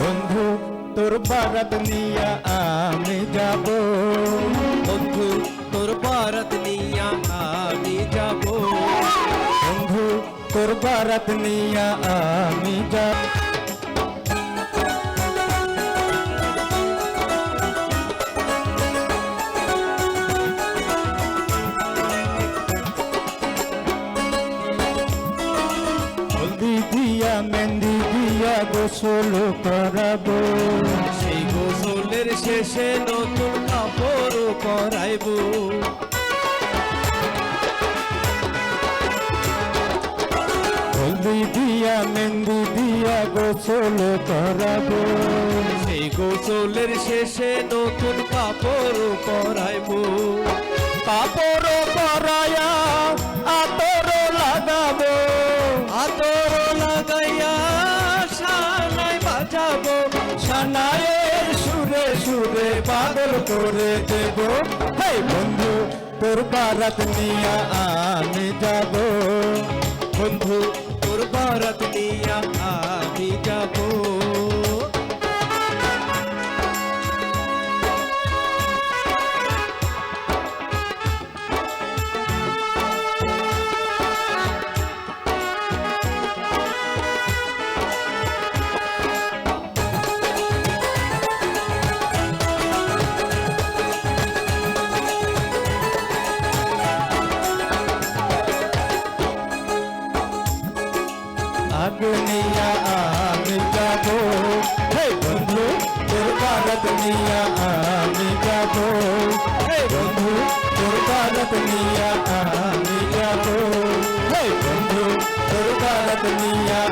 বন্ধু, তোর বারাত নিয়া আমি যাব। বন্ধু, তোর বারাত নিয়া আমি যাব। বন্ধু, তোর বারাত নিয়া আমি যাব। দিয়া দিয়া গোসল করাবো। সেই গোসলের শেষে নতুন কাপড় পরাইব। হলদি দিয়া মেহেন্দি দিয়া গোসল করাবো। সেই গোসলের শেষে নতুন কাপড় পরাইব। কাপড় পরায়া আতর লাগাবো। আতর লাগাইয়া সানায়ের সুরে সুরে পাগল করে দেব। হে বন্ধু, তোর বারাত নিয়া আমি যাব। বন্ধু, তোর বারাত নিয়া আমি যাব। আগে নিয়া আমি যাব হে বন্ধু তোর বারাত নিয়া আমি যাব হে বন্ধু তোর বারাত নিয়া আমি যাব হে বন্ধু তোর বারাত নিয়া